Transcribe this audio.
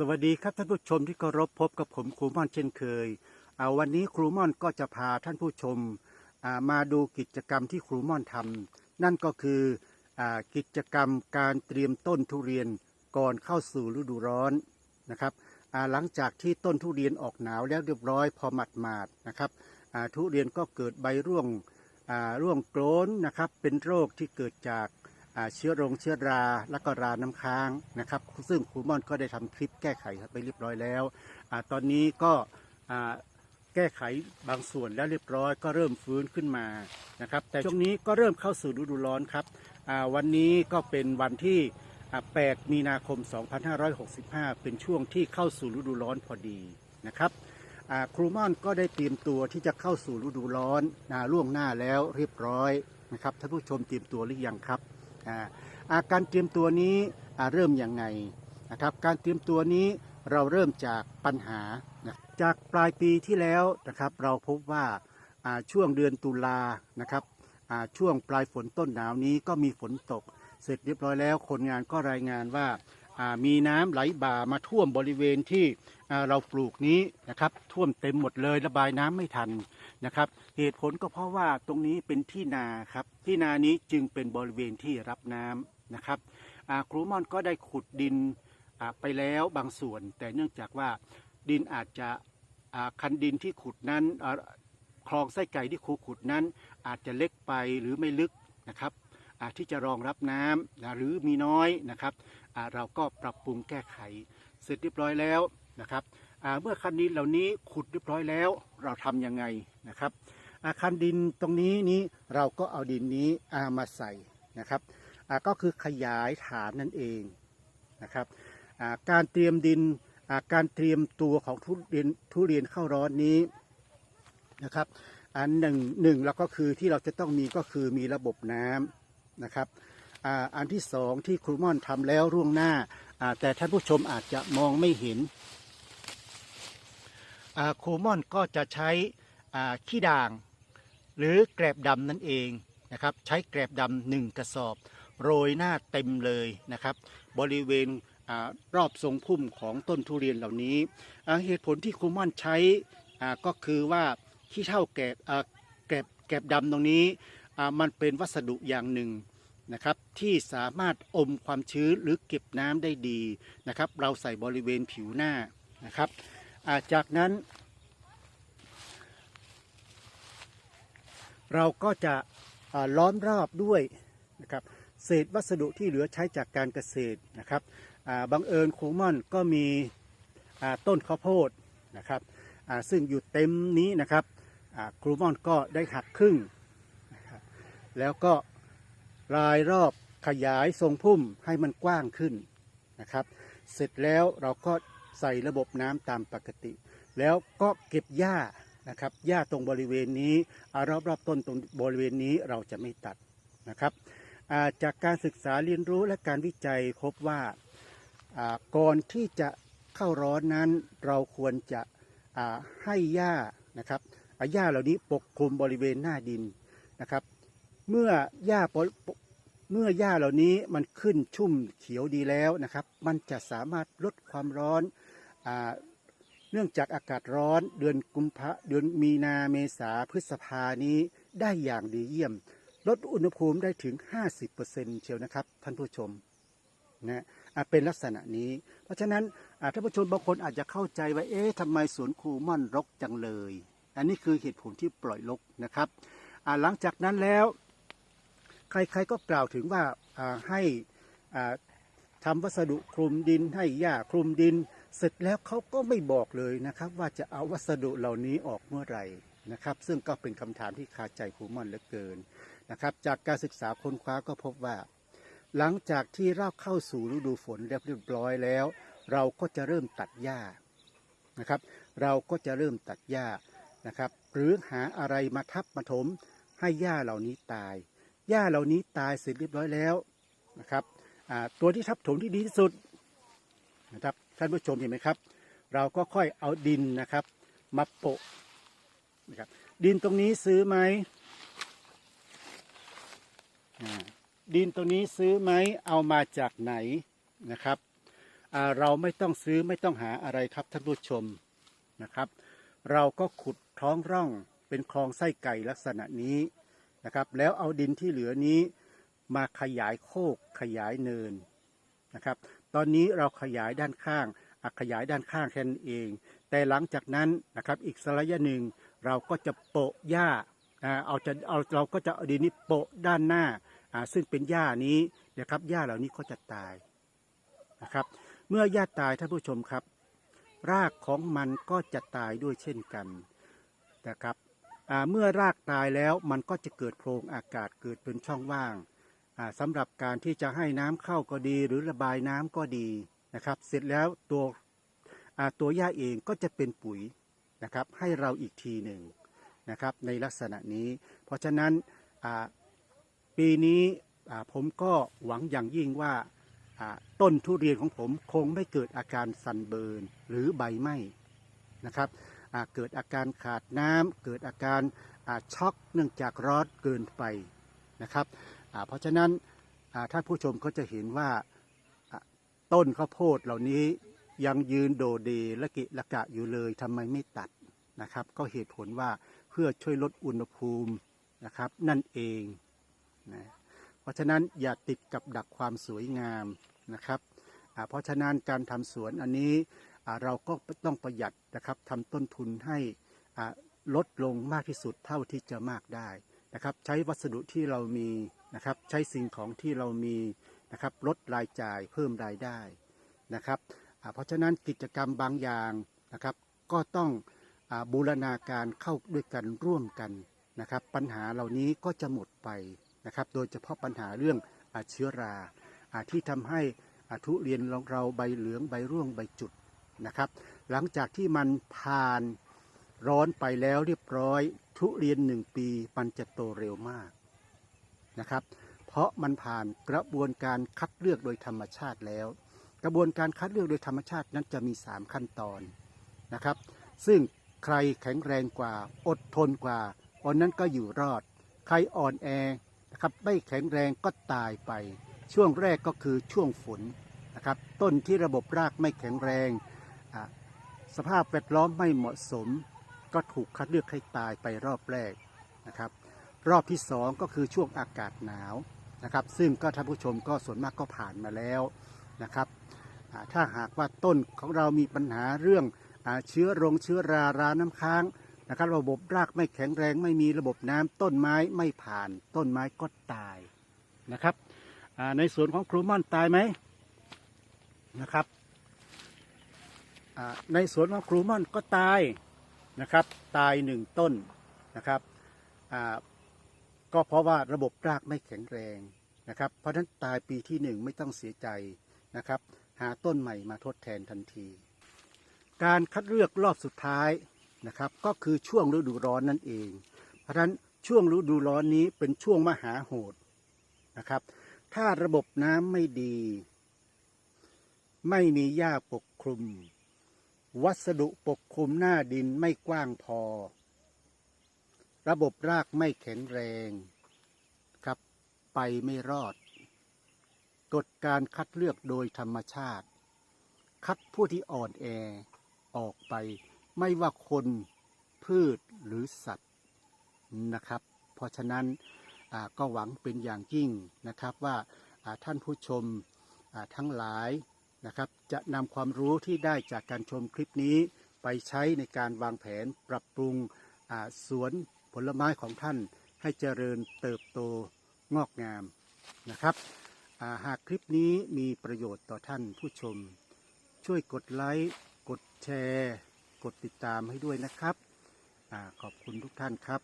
สวัสดีครับท่านผู้ชมที่เคารพพบกับผมครูม่อนเช่นเคยเอาวันนี้ครูม่อนก็จะพาท่านผู้ชมมาดูกิจกรรมที่ครูม่อนทำนั่นก็คืออกิจกรรมการเตรียมต้นทุเรียนก่อนเข้าสู่ฤดูร้อนนะครับหลังจากที่ต้นทุเรียนออกหนาวแล้วเรียบร้อยพอหมัดหมาดนะครับทุเรียนก็เกิดใบร่วงร่วงโกรนนะครับเป็นโรคที่เกิดจาก เชื้อโรงเชื้อราและก็ราน้ำค้างนะครับ ซึ่งครูม่อนก็ได้ทำคลิปแก้ไขไปเรียบร้อยแล้วอตอนนี้ก็แก้ไขบางส่วนแล้วเรียบร้อย ก็เริ่มฟื้นขึ้นมานะครับ แต่ช่วงนี้ก็เริ่มเข้าสู่ฤดูร้อนครับวันนี้ก็เป็นวันที่ 8 มีนาคม 2565 เป็นช่วงที่เข้าสู่ฤดูร้อนพอดีนะครับครูม่อนก็ได้เตรียมตัวที่จะเข้าสู่ฤดูร้อนนาล่วงหน้าแล้วเรียบร้อยนะครับท่านผู้ชมเตรียมตัวหรือยังครับ อาการเตรียมตัวนี้เริ่มอย่างไงนะครับการเตรียมตัวนี้เราเริ่มจากปัญหา จากปลายปีที่แล้วนะครับเราพบว่าช่วงเดือนตุลานะครับช่วงปลายฝนต้นหนาวนี้ก็มีฝนตก เสร็จเรียบร้อยแล้วคนงานก็รายงานว่า มีน้ำไหลบ่ามาท่วมบริเวณที่เราปลูกนี้นะครับท่วมเต็มหมดเลยระบายน้ำไม่ทันนะครับ เหตุผลก็เพราะว่าตรงนี้เป็นที่นาครับที่นานี้จึงเป็นบริเวณที่รับน้ำนะครับครูม่อนก็ได้ขุดดินไปแล้วบางส่วน แต่เนื่องจากว่าดินอาจจะคันดินที่ขุดนั้นคลองไส้ไก่ที่ครูขุดนั้น อาจจะเล็กไปหรือไม่ลึกนะครับที่จะรองรับน้ำหรือมีน้อยนะครับ เราก็ปรับปรุงแก้ไข เสร็จเรียบร้อยแล้วนะครับเมื่อคันดินเหล่านี้ขุดเรียบร้อยแล้วเราทำยังไงนะครับคันดินตรงนี้นี้เราก็เอาดินนี้ามาใส่นะครับก็คือขยายฐานนั่นเองนะครับการเตรียมดินการเตรียมตัวของทุเรียนทุเรียนเข้าร้อนนี้นะครับอันหนึ่งหนึ่งแล้วก็คือที่เราจะต้องมีก็คือมีระบบน้ำนะครับ อันที่สองที่ครูม่อนทำแล้วร่วงหน้า แต่ท่านผู้ชมอาจจะมองไม่เห็นอ่าโคมอนก็จะใช้ขี้ด่าง หรือแกลบดำนั่นเองนะครับ ใช้แกลบดำหนึ่งกระสอบ โรยหน้าเต็มเลยนะครับ บริเวณอรอบทรงพุ่มของต้นทุเรียนเหล่านี้เหตุผลที่โคมอนใช้ก็คือว่าขี้เท่าแกลบแกลบแกลบดำตรงนี้มันเป็นวัสดุอย่างหนึ่ง นะครับที่สามารถอมความชื้นหรือเก็บน้ำได้ดีนะครับ เราใส่บริเวณผิวหน้านะครับาจากนั้น เราก็จะล้อมรอบด้วยนะครับเศษวัสดุที่เหลือใช้จากการเกษตรนะครับาบังเอิญโครม่อนก็มีต้นข้าวโพดนะครับซึ่งอยู่เต็มนี้นะครับครูม่อนก็ได้หักครึ่งนะครับแล้วก็ รายรอบขยายทรงพุ่มให้มันกว้างขึ้นนะครับ เสร็จแล้วเราก็ใส่ระบบน้ำตามปกติ แล้วก็เก็บหญ้านะครับหญ้าตรงบริเวณนี้อ่ารอบต้นตรงบริเวณนี้เราจะไม่ตัดนะครับจากการศึกษาเรียนรู้และการวิจัยพบว่าก่อนที่จะเข้าร้อนนั้นเราควรจะให้หญ้านะครับหญ้าเหล่านี้ปกคลุมบริเวณหน้าดินนะครับ เมื่อหญ้าเมื่อหญ้าเหล่านี้มันขึ้นชุ่มเขียวดีแล้วนะครับ มันจะสามารถลดความร้อนอเนื่องจากอากาศร้อนเดือนกุมภาเดือนมีนาเมษาพฤษภานี้ได้อย่างดีเยี่ยม ลดอุณหภูมิได้ถึง 50%เชียวนะครับ ท่านผู้ชมนะอะเป็นลักษณะนี้ เพราะฉะนั้นท่านผู้ชมบางคนอาจจะเข้าใจว่าเอ๊ะทำไมสวนคูม่อนรกจังเลย อันนี้คือเหตุผลที่ปล่อยรกนะครับหลังจากนั้นแล้ว ใครๆก็กล่าวถึงว่าให้อ่าทำวัสดุคลุมดินให้หญ้าคลุมดิน เสร็จแล้วเขาก็ไม่บอกเลยนะครับ ว่าจะเอาวัสดุเหล่านี้ออกเมื่อไหร่นะครับ ซึ่งก็เป็นคำถามที่คาใจครูมอนเหลือเกินนะครับ จากการศึกษาค้นคว้าก็พบว่า หลังจากที่เราเข้าสู่ฤดูฝนเรียบร้อยแล้ว เราก็จะเริ่มตัดหญ้านะครับ เราก็จะเริ่มตัดหญ้านะครับ หรือหาอะไรมาทับมาถมให้หญ้าเหล่านี้ตาย หญ้าเหล่านี้ตายเสร็จเรียบร้อยแล้วนะครับตัวที่ทับถมที่ดีที่สุดนะครับท่านผู้ชมเห็นไหมครับ เราก็ค่อยเอาดินนะครับมาโปะนะครับดินตรงนี้ซื้อไหมดินตรงนี้ซื้อไหมเอามาจากไหนนะครับเราไม่ต้องซื้อไม่ต้องหาอะไรครับท่านผู้ชมนะครับ เราก็ขุดท้องร่องเป็นคลองไส้ไก่ลักษณะนี้ นะครับ แล้วเอาดินที่เหลือนี้มาขยายโคกขยายเนินนะครับ ตอนนี้เราขยายด้านข้างอขยายด้านข้างแค่นั้นเอง แต่หลังจากนั้นนะครับอีกสระยะหนึ่งเราก็จะโปะหญ้าเอาจะเอาเราก็จะเอาดินนี้โปะด้านหน้าซึ่งเป็นหญ้านี้นะครับหญ้าเหล่านี้ก็จะตายนะครับ เมื่อหญ้าตายท่านผู้ชมครับ รากของมันก็จะตายด้วยเช่นกันนะครับ เมื่อรากตายแล้วมันก็จะเกิดโพรงอากาศเกิดเป็นช่องว่างสำหรับการที่จะให้น้ำเข้าก็ดี หรือระบายน้ำก็ดีนะครับ เสร็จแล้วตัวตัวหญ้าเองก็จะเป็นปุ๋ยนะครับ ให้เราอีกทีหนึ่งนะครับ ในลักษณะนี้ เพราะฉะนั้นปีนี้ผมก็หวังอย่างยิ่งว่าต้นทุเรียนของผมคงไม่เกิดอาการสันเบิร์นหรือใบไหม้นะครับ เกิดอาการขาดน้ำเกิดอาการช็อกเนื่องจากร้อนเกินไปนะครับเพราะฉะนั้นอ่าท่านผู้ชมก็จะเห็นว่าต้นข้าวโพดเหล่านี้ยังยืนโดเดละกิละกะอยู่เลยทำไมไม่ตัดนะครับ ก็เหตุผลว่าเพื่อช่วยลดอุณหภูมินะครับนั่นเองนะเพราะฉะนั้นอย่าติดกับดักความสวยงามนะครับเพราะฉะนั้นการทำสวนอันนี้ เราก็ต้องประหยัดนะครับทำต้นทุนให้ลดลงมากที่สุดเท่าที่จะมากได้นะครับ ใช้วัสดุที่เรามีนะครับ ใช้สิ่งของที่เรามีนะครับ ลดรายจ่ายเพิ่มรายได้นะครับเพราะฉะนั้นกิจกรรมบางอย่างนะครับ ก็ต้องอบูรณาการเข้าด้วยกันร่วมกันนะครับ ปัญหาเหล่านี้ก็จะหมดไปนะครับ โดยเฉพาะปัญหาเรื่องอเชื้อราอที่ทำให้อทุเรียนของเราใบเหลืองใบร่วงใบจุด นะครับ หลังจากที่มันผ่านร้อนไปแล้วเรียบร้อย ทุเรียนหนึ่งปีมันจะโตเร็วมากนะครับ เพราะมันผ่านกระบวนการคัดเลือกโดยธรรมชาติแล้ว กระบวนการคัดเลือกโดยธรรมชาตินั้นจะมี 3 ขั้นตอนนะครับ ซึ่งใครแข็งแรงกว่า อดทนกว่าคนนั้นก็อยู่รอด ใครอ่อนแอนะครับไม่แข็งแรงก็ตายไป ช่วงแรกก็คือช่วงฝนนะครับ ต้นที่ระบบรากไม่แข็งแรง สภาพแวดล้อมไม่เหมาะสม ก็ถูกคัดเลือกให้ตายไปรอบแรกนะครับ รอบที่สองก็คือช่วงอากาศหนาวนะครับ ซึ่งก็ท่านผู้ชมก็ส่วนมากก็ผ่านมาแล้วนะครับถ้าหากว่าต้นของเรามีปัญหาเรื่องอเชื้อรงเชื้อราราน้ำค้างนะครับ ระบบรากไม่แข็งแรงไม่มีระบบน้ำต้นไม้ไม่ผ่าน ต้นไม้ก็ตายนะครับในสวนของครูม่อนตายไหมนะครับ ในสวนของครูม่อนก็ตายนะครับ ตายหนึ่งต้นนะครับก็เพราะว่าระบบรากไม่แข็งแรงนะครับ เพราะฉะนั้นตายปีที่หนึ่งไม่ต้องเสียใจนะครับ หาต้นใหม่มาทดแทนทันที การคัดเลือกรอบสุดท้ายนะครับ ก็คือช่วงฤดูร้อนนั่นเอง เพราะฉะนั้นช่วงฤดูร้อนนี้เป็นช่วงมหาโหดนะครับ ถ้าระบบน้ำไม่ดี ไม่มีหญ้าปกคลุม วัสดุปกคลุมหน้าดินไม่กว้างพอ ระบบรากไม่แข็งแรงครับไปไม่รอด กฎการคัดเลือกโดยธรรมชาติ คัดผู้ที่อ่อนแอออกไป ไม่ว่าคนพืชหรือสัตว์นะครับ เพราะฉะนั้นก็หวังเป็นอย่างยิ่งนะครับว่าท่านผู้ชมทั้งหลาย นะครับ จะนำความรู้ที่ได้จากการชมคลิปนี้ ไปใช้ในการวางแผนปรับปรุงสวนผลไม้ของท่านให้เจริญเติบโตงอกงามนะครับาหากคลิปนี้มีประโยชน์ต่อท่านผู้ชม ช่วยกดไลค์ กดแชร์ กดติดตามให้ด้วยนะครับอขอบคุณทุกท่านครับ